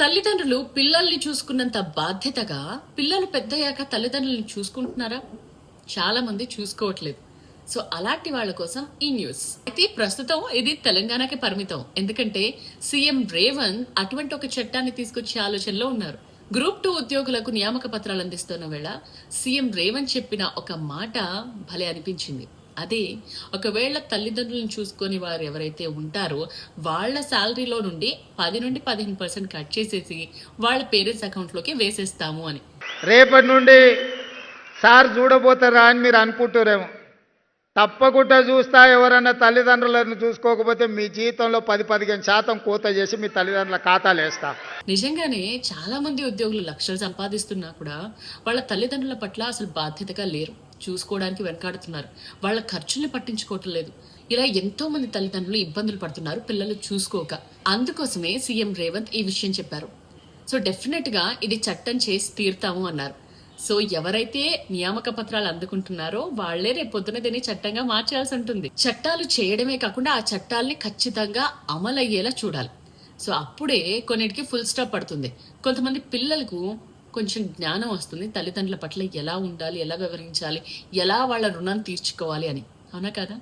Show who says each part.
Speaker 1: తల్లిదండ్రులు పిల్లల్ని చూసుకున్నంత బాధ్యతగా పిల్లలు పెద్దయ్యాక తల్లిదండ్రులను చూసుకుంటున్నారా? చాలా మంది చూసుకోవట్లేదు. సో అలాంటి వాళ్ళ కోసం ఈ న్యూస్. అయితే ప్రస్తుతం ఇది తెలంగాణకి పరిమితం. ఎందుకంటే సీఎం రేవంత్ అటువంటి ఒక చట్టాన్ని తీసుకొచ్చే ఆలోచనలో ఉన్నారు. గ్రూప్ టూ ఉద్యోగులకు నియామక పత్రాలు అందిస్తున్న వేళ సీఎం రేవంత్ చెప్పిన ఒక మాట భలే అనిపించింది. అదే ఒకవేళ తల్లిదండ్రులను చూసుకొని వారు ఎవరైతే ఉంటారో వాళ్ళ శాలరీలో నుండి పది నుండి పదిహేను పర్సెంట్ కట్ చేసేసి వాళ్ళ పేరెంట్స్ అకౌంట్లోకి వేసేస్తాము అని.
Speaker 2: రేపటి నుండి సార్ చూడబోతారా అని మీరు అనుకుంటారేమో. తప్పకుండా చూస్తా ఎవరన్నా తల్లిదండ్రులను చూసుకోకపోతే మీ జీవితంలో పది పదిహేను శాతం కోత చేసి మీ తల్లిదండ్రుల ఖాతాలు వేస్తా.
Speaker 1: నిజంగానే చాలా మంది ఉద్యోగులు లక్షలు సంపాదిస్తున్నా కూడా వాళ్ళ తల్లిదండ్రుల పట్ల అసలు బాధ్యతగా లేరు. చూసుకోవడానికి వెనకాడుతున్నారు. వాళ్ళ ఖర్చుల్ని పట్టించుకోవటం లేదు. ఇలా ఎంతో మంది తల్లిదండ్రులు ఇబ్బందులు పడుతున్నారు పిల్లలు చూసుకోక. అందుకోసమే సీఎం రేవంత్ ఈ విషయం చెప్పారు. సో డెఫినెట్గా ఇది చట్టం చేసి తీరుతాము అన్నారు. సో ఎవరైతే నియామక పత్రాలు అందుకుంటున్నారో వాళ్ళే రేపు పొద్దున దీన్ని చట్టంగా మార్చాల్సి ఉంటుంది. చట్టాలు చేయడమే కాకుండా ఆ చట్టాల్ని ఖచ్చితంగా అమలయ్యేలా చూడాలి. సో అప్పుడే కొన్నిటికి ఫుల్ స్టాప్ పడుతుంది. కొంతమంది పిల్లలకు కొంచెం జ్ఞానం వస్తుంది. తల్లిదండ్రుల పట్ల ఎలా ఉండాలి ఎలా వివరించాలి ఎలా వాళ్ళ రుణాన్ని తీర్చుకోవాలి అని. అవునా కదా?